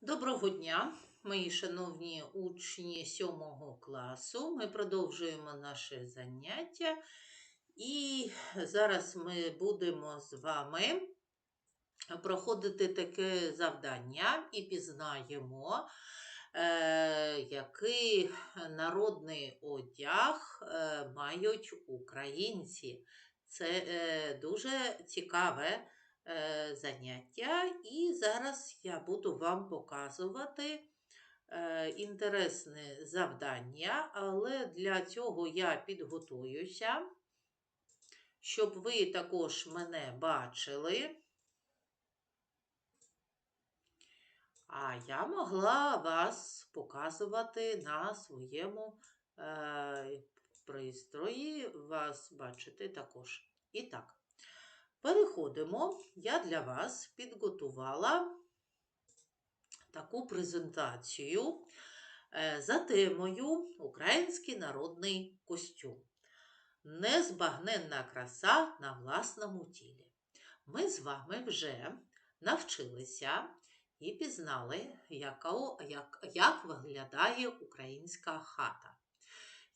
Доброго дня, мої шановні учні 7 класу. Ми продовжуємо наше заняття, і зараз ми будемо з вами проходити таке завдання і пізнаємо, е, який народний одяг е, мають українці. Це е, дуже цікаве заняття, і зараз я буду вам показувати е, інтересне завдання, але для цього я підготуюся, щоб ви також мене бачили. А я могла вас показувати на своєму е, пристрої, вас бачити також. І так. Переходимо. Я для вас підготувала таку презентацію е, за темою Український народний костюм. Незбагненна краса на власному тілі. Ми з вами вже навчилися і пізнали, як, як виглядає українська хата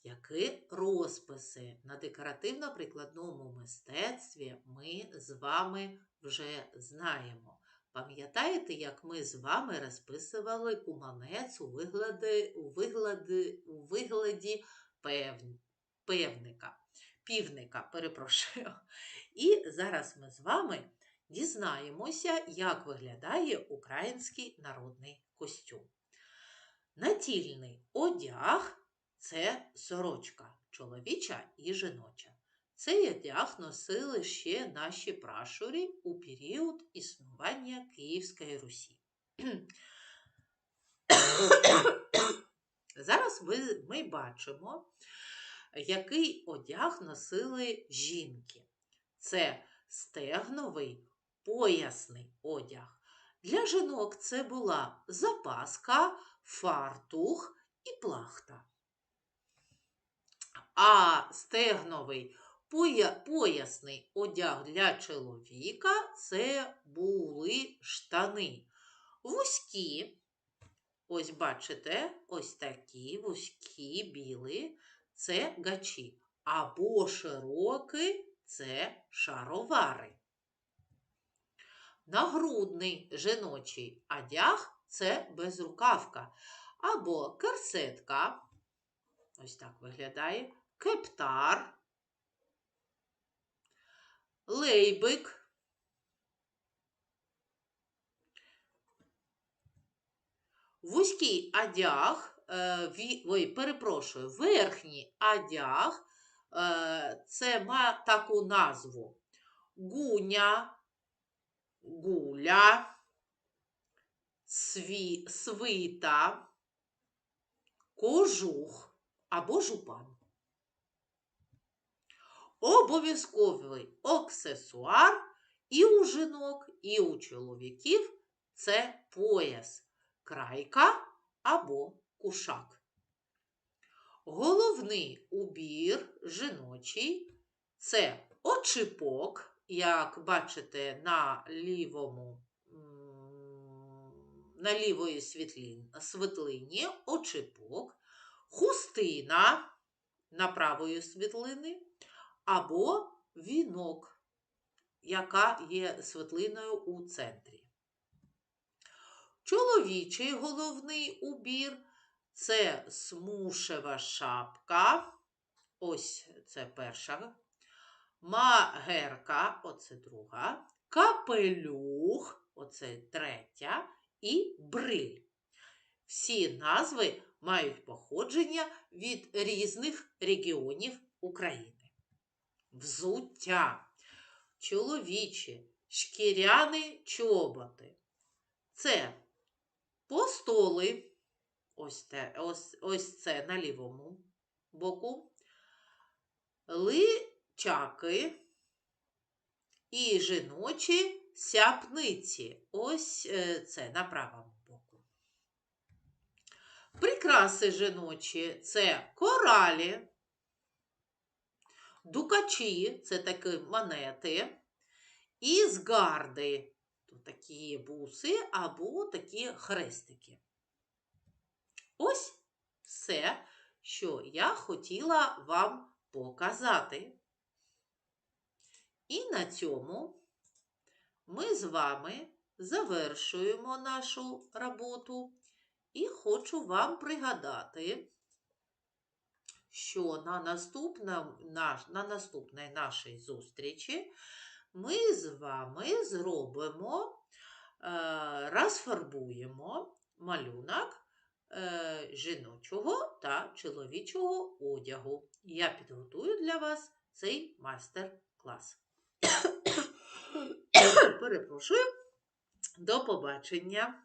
які розписи на декоративно-прикладному мистецтві ми з вами вже знаємо. Пам'ятаєте, як ми з вами розписували куманець у вигляді, у вигляді, у вигляді пев, певника, півника, перепрошую. І зараз ми з вами дізнаємося, як виглядає український народний костюм. Натільний одяг це сорочка чоловіча і жіноча. Цей одяг носили ще наші прашурі у період існування Київської Русі. Зараз ми, ми бачимо, який одяг носили жінки. Це стегновий поясний одяг. Для жінок це була запаска, фартух і плахта а стегновий поясний одяг для чоловіка це були штани. Вузькі, ось бачите, ось такі вузькі білі це гачі. Або широкі це шаровари. Нагрудний жіночий одяг це безрукавка. Або керсетка, ось так виглядає, кептар, лейбик, вузький одяг, е, ой, перепрошую, верхній одяг, е, це має таку назву. Гуня, гуля, сві, свита, кожух або жупан. Обов'язковий аксесуар і у жінок, і у чоловіків це пояс, крайка або кушак. Головний убір жіночий це очіпок, як бачите на лівому, на лівої світлині очіпок, хустина на правої світлини або вінок, яка є світлиною у центрі. Чоловічий головний убір це смушева шапка, ось це перша, магерка, оце друга, капелюх, оце третя, і бриль. Всі назви мають походження від різних регіонів України взуття, чоловічі, шкіряні чоботи. Це постоли, ось, те, ось, ось це на лівому боку, личаки і жіночі сяпниці. Ось е, це на правому боку. Прикраси жіночі це коралі, Дукачі це такі монети. І згарди. Такі буси або такі хрестики. Ось все, що я хотіла вам показати. І на цьому ми з вами завершуємо нашу роботу. І хочу вам пригадати, що на, наступному, на, на наступній нашій зустрічі ми з вами зробимо, е, розфарбуємо малюнок е, жіночого та чоловічого одягу. Я підготую для вас цей майстер-клас. Перепрошую. До побачення!